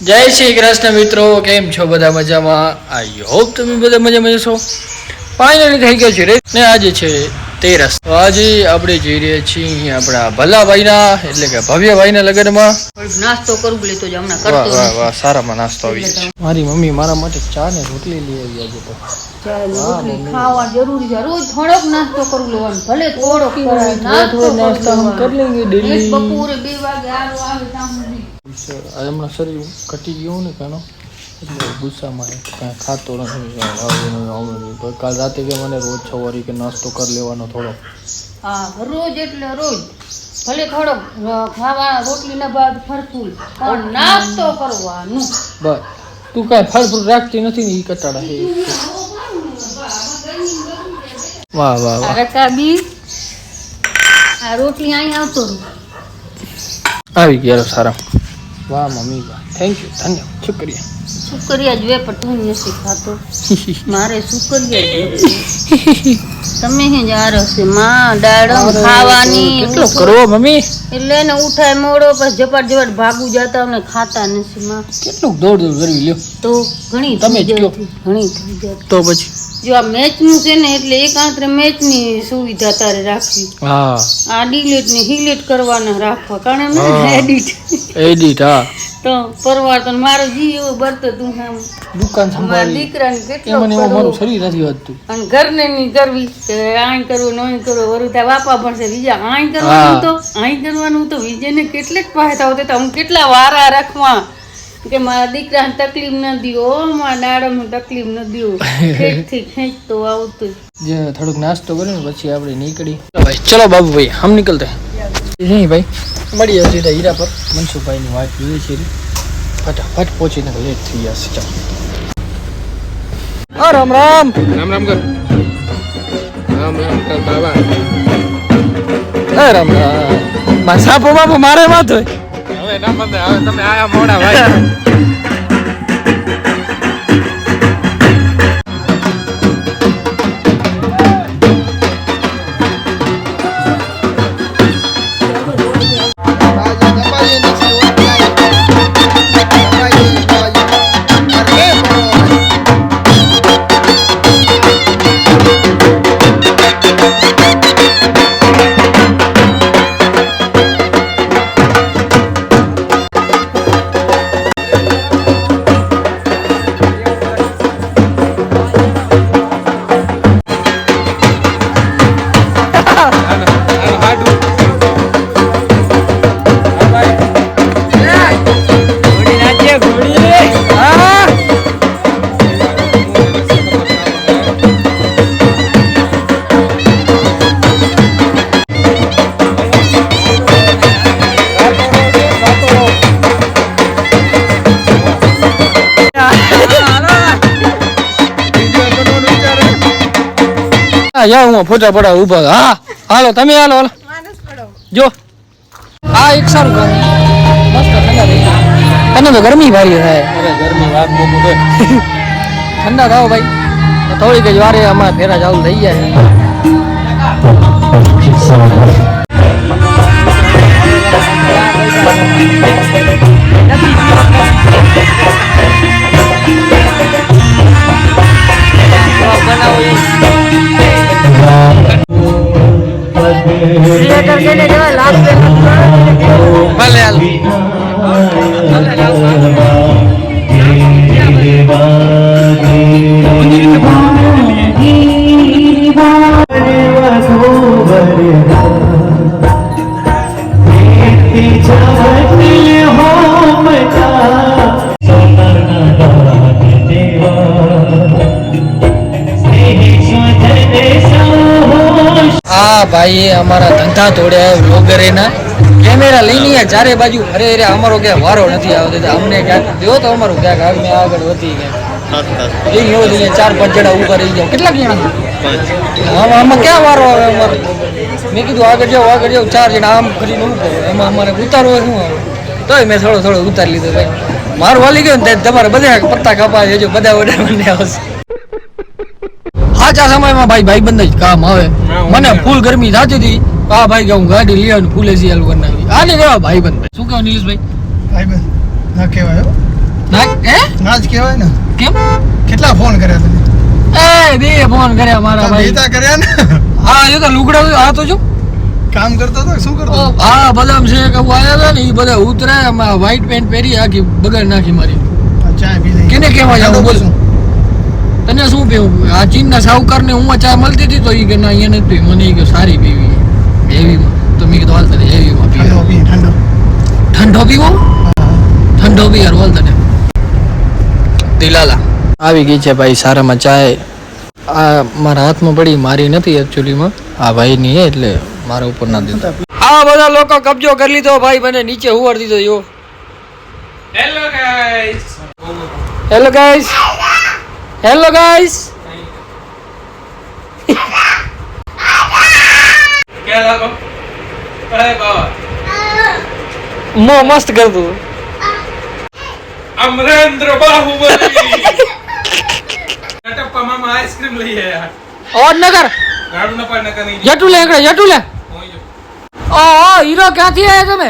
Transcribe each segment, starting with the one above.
જય શ્રી કૃષ્ણ મિત્રો કેમ છો બધા મજામાં? આઈ હોપ તમે બધા મજામાં જશો. ફાઇનલી થઈ ગયો છે રે ને આજે છે તેરસ. તો આજે આપણે જઈ રહ્યા છીએ આપણા ભલાભાઈના એટલે કે ભવ્યભાઈના લગ્નમાં. થોડુંક નાસ્તો કરવું લેતો જ હમણાં કરતો વાહ વાહ સારામાં નાસ્તો આવી છે મારી મમ્મી મારા માટે ચા ને રોટલી લઈ આવી આજે તો. ચાલ, રોટલી ખાવા જરૂરી છે. રોજ થોડોક નાસ્તો કરવું લેવાનું ભલે થોડોક નાસ્તો કરી લેંગે ડેલી બપોરે 2 વાગે આરો આવે ત્યાં હમણાં શરીર ઘટી ગયું ને કાનો એટલે ગુસ્સામાં કાંઈ ખાતો નથી. કાંઈ આવું નહીં, આવું નહીં. પણ કાલ રાતે કે મને રોજ સવારે કે નાસ્તો કરી લેવાનો થોડો હા રોજ એટલે રોજ. ભલે થોડોક અ, ખાવા રોટલીના બાદ ફરફૂલ પણ નાસ્તો કરવાનું. બસ. તું કાંઈ ફળ ફ્રૂટ રાખતી નથી ને એ કટાડા છે વાહ વાહ આ વાહ રકાબી આ રોટલી અહીં આવતો રહે. આવી ગયા સારા. વાહ મમ્મી વાહ. થેન્ક યુ ધન્યવાદ. શુક્રિયા. શુક્રિયા જોઈએ પણ તું નથી ખાતો મારે શુક્રિયા જોઈએ. તમે હે યાર હશે માં દાડમ ખાવાની કેટલો કરવો મમ્મી. એટલે ને ઉઠાય મોડો પછી જપાટ જપાટ ભાગું જતા અને ખાતા નથી માં. કેટલું દોડ દોડ કરવી લ્યો. તો ઘણી તમે ઘણી થઈ તો પછી? જો આ મેચનું છે ને એટલે એક આંતરે મેચની સુવિધા તારે રાખવી. હા. આ ડિલેટ ને હિલેટ કરવાના રાખવા. કારણ. એડિટ. એડિટ હા. તો પરવાર તો મારો જી એવો બરતો તું આમ દુકાન સંભાળી. દીકરાને કેટલો એમાં એમાં મારું શરીર નથી વધતું. અને ઘરને ની કરવી કે આઈ કરવું નોઈ કરવું વરુતા વાપા પડશે બીજા. આઈ કરવાનું તો આઈ કરવાનું તો વિજયને કેટલેક પાસે આવતે તો હું કેટલા વારા રાખવા? કે મારા દીકરાને તકલીફ ન દિયો મારા દાડમને તકલીફ ન દિયો ખેંચથી ખેંચતો આવતું. જે થોડુંક નાસ્તો કર્યો ને પછી આપણે નીકળી. ચલો ભાઈ ચલો બાબુભાઈ હમ નીકળતે નહીં ભાઈ મળીએ સીધા હીરા પર. મનસુખભાઈની વાત જોઈએ છે ફટાફટ પહોંચીને લેટ થઈ જશે ચાલો હા રામ રામ રામ રામ કર રામ રામ કર બાબા એ રામ રામમાં સાપો બાપો મારે વાત હોય હવે ના બંધ હવે તમે આયા મોડા ભાઈ. યા હું ફોટા પડા ઊભા હા હાલો તમે હાલો હાલો. જો. આ એક સારું કામ મસ્ત ઠંડા થઈ તને તો ગરમી ભારી થાય અરે ગરમી વાત બહુ બધે ઠંડા થાવ ભાઈ. થોડીક જ વારે અમારા ફેરા ચાલુ થઈ ગયા ભલે એ અમારા ધંધા તોડ્યા વ્લોગર એના કેમેરા લઈને ચારે બાજુ અરે અરે અમારો ક્યાંક વારો નથી આવતો. અમને ક્યાંક દો તો અમારું ક્યાંક આગળ આગળ વધી ગયા. ચાર પાંચ જણા ઊભા રહી જાવ કેટલા જણા? આમાં ક્યાં વારો આવે અમારો? મેં કીધું, આગળ જાઓ આગળ જાઓ. ચાર જણા આમ કરીને ઊભો એમાં અમારે ઉતારવો શું આવે? તોય મેં થોડો થોડો ઉતારી લીધો ભાઈ. મારું વાલી ગયો ને તમારે બધા પત્તા કપા જો બધા ઓર્ડર મને આવશે. સાચા સમયમાં ભાઈ ભાઈબંધ જ કામ આવે. મને ફૂલ ગરમી થતી હતી. આ ભાઈ કે હું ગાડી લઈ આવીને ફૂલ એસી હાલ કરી નાખી આને કેવા ભાઈબંધ. શું કહો ભાઈ બંધ ના કહેવાય ના હે? ના જ કહેવાય ને. કેમ? કેટલા ફોન કર્યા તમે? એ બે ફોન કર્યા મારા ભાઈ. બેતા કર્યા ને? હા એ તો લુગડા આ તો જો. કામ કરતો તો શું કરતો? હા બદામ છે કે આયા હતા ને એ બધા ઉતરે એમાં વ્હાઈટ પેન્ટ પહેરી આખી બગાડ નાખી મારી. આ ચા પી લઈ. કેને કહેવાય જાવું બોલ? તને શું પીવું આ ચીનના સાહુકાર ને હું ચા મળતી હતી તો એ કે ના અહીંયા નથી પીવી. મને ઈ કે સારી પીવી. હેવીમાં તો મેં કીધું હાલ તને હેવીમાં પીવી. ઠંડો ઠંડો. પીવો? હા. ઠંડો બી યાર બોલ તને. દિલાલા આવી ગઈ છે ભાઈ સારામાં ચાય. આ મારા હાથમાં પડી મારી નથી એકચ્યુઅલીમાં આ ભાઈની છે એટલે મારા ઉપર ના દીધા આ બધા લોકો કબજો કરી લીધો ભાઈ મને નીચે હુવાર દીધો યો. Hello guys hello guys hello guys क्या लगा अरे बाबा મો મસ્ત કરતું अमरेंद्र बाहुबली कटप्पा मामा आइसक्रीम લઈ આયા અવાજ ન કર ગાડું ન પાડ ન કરી જટુ લે એકડે જટુ લે ઓ ઓ હીરો ક્યાંથી આવ્યા તમે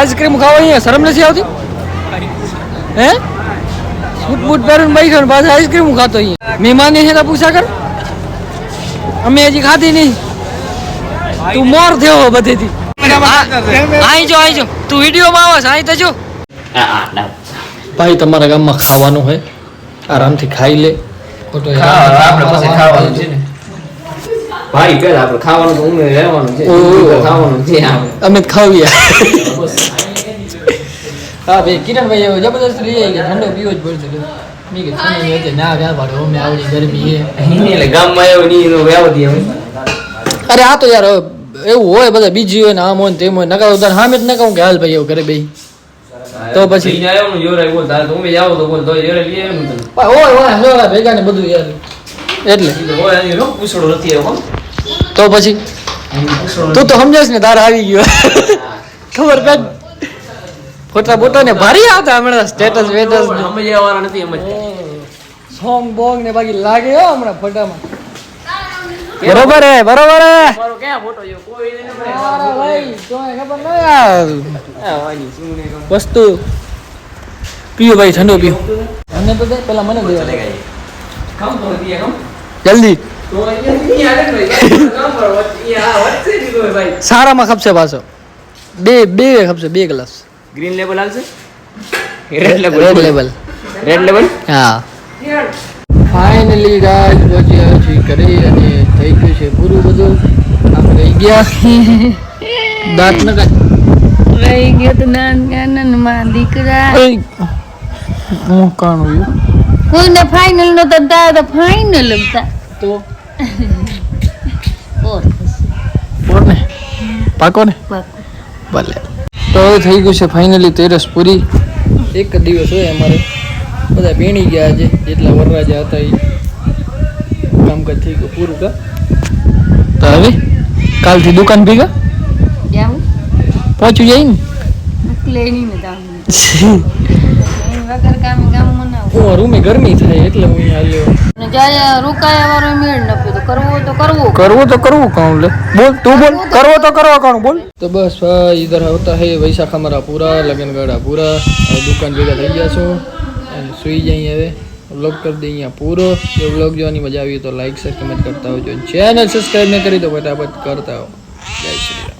આઈસ્ક્રીમ ખાવા અહીંયા શરમ નથી આવતી? હે? બૂટ બૂટ પહેરીને બેઠો ને પાછા આઈસ્ક્રીમ ખાતો અહીંયા. મહેમાન છે તો પૂછા કર. અમે હજી ખાધી નહીં. તું મોર થયો બધેથી. અહીં જો અહીં જો. તું વિડીયોમાં આવે આઈ અહીં તો જો. ભાઈ તમારા ગામમાં ખાવાનું હોય? આરામથી ખાઈ લે. ખોટો આપણે પછી ખાવાનું છે ને. ભાઈ પેલા આપણે ખાવાનું તો ઉમેર રહેવાનું છે. ખાવાનું છે. અમે ખાવીએ હા ભાઈ કિરણભાઈ એવો જબરદસ્ત લઈ આવી ઠંડો પીવો જ પડશે. મેં કે તમે હતી, ના વ્યા પાડો અમે આવડી ગરમી એ એટલે ગામમાં એવું ની એનો વ્યાવ દે અરે આ તો યાર એવું હોય બધા બીજી હોય ને આમ હોય ને તેમ હોય નકા ઉધાર સામે જ ન કહું કે હાલ ભાઈ એવું કરે ભાઈ તો પછી? આવ્યો ને જોરાય બોલ તારે તો ઉમે જાવ તો બોલ તો જોરાય લઈ આવ્યો ને ઓય ઓય જોરા ભેગા ને બધું યાર. એટલે. હોય એની રો પૂછડો નથી આવ્યો તો પછી? તું તો સમજાશ ને તારે આવી ગયો. ખબર કાઢ ફોટા બોટા ને ભારી આવતા હમણાં સ્ટેટસ વેટસ ને. સમજ્યા વાળા નથી એમ જ સોંગ બોંગ ને બાકી લાગે હો હમણાં ફોટામાં. બરોબર હે બરોબર હે. મારો ક્યાં ફોટો જો કોઈ નહીં પડે અરે ભાઈ તોય ખબર ન યાર આ વાની શું ને કામ? વસ્તુ પીઓ ભાઈ ઠંડો પીઓ. મને તો દે પેલા મને દેવા દે. કામ તો નથી કામ? જલ્દી. તો અહીંયા આગળ ભાઈ કામ કરો. અહીંયા આ વચ્ચે દીધો ભાઈ. સારામાં ખપશે પાછો. બે બે ખપશે બે ગ્લાસ. ગ્રીન લેબલ આવશે red label red label red label હા. ફાઇનલી ગાજ પછી હજી કરી અને થઈ ગયું છે પૂરું બધું. આપણે રહી ગયા. દાંત ન કાઢ રહી ગયો તો નાનમાં દીકરા. મોકાણું કોઈને ફાઇનલ નો તો દાદા ફાઇનલ હતા તો? ઓર બોલ ને પાકો. ને ભલે. તો હવે થઈ ગયું છે ફાઇનલી તેરસ પૂરી એક જ દિવસ હોય અમારે. બધા પીણી ગયા આજે. જેટલા વરરાજા હતા એ કામકાજ થઈ ગયું પૂરું કા? તો હવે કાલથી દુકાન ભેગા? પહોંચી જાય ને? વગર કામ મનાવું. હું રૂમે ગરમી થાય એટલે હું અહીંયા આવ્યો જાય રુકાય વાળો મેળ ન તો કરવું તો કરવું. કરવું તો કરવું કામ લે. બોલ તું બોલ. કરવો તો કરવો. કામ બોલ. તો બસ ભાઈ ઇધર આવતા હે વૈશાખ અમારા પૂરા લગનગાડા પૂરા. દુકાન ભેગા થઈ ગયા છું. અને સુઈ જઈએ હવે. વ્લોગ કરી દઈએ અહીંયા પૂરો. જો વ્લોગ જોવાની મજા આવી તો લાઇક શેર કમેન્ટ કરતા હોજો ચેનલ સબસ્ક્રાઈબ ન કરી તો ફટાફટ કરતા હો જય શ્રી રામ.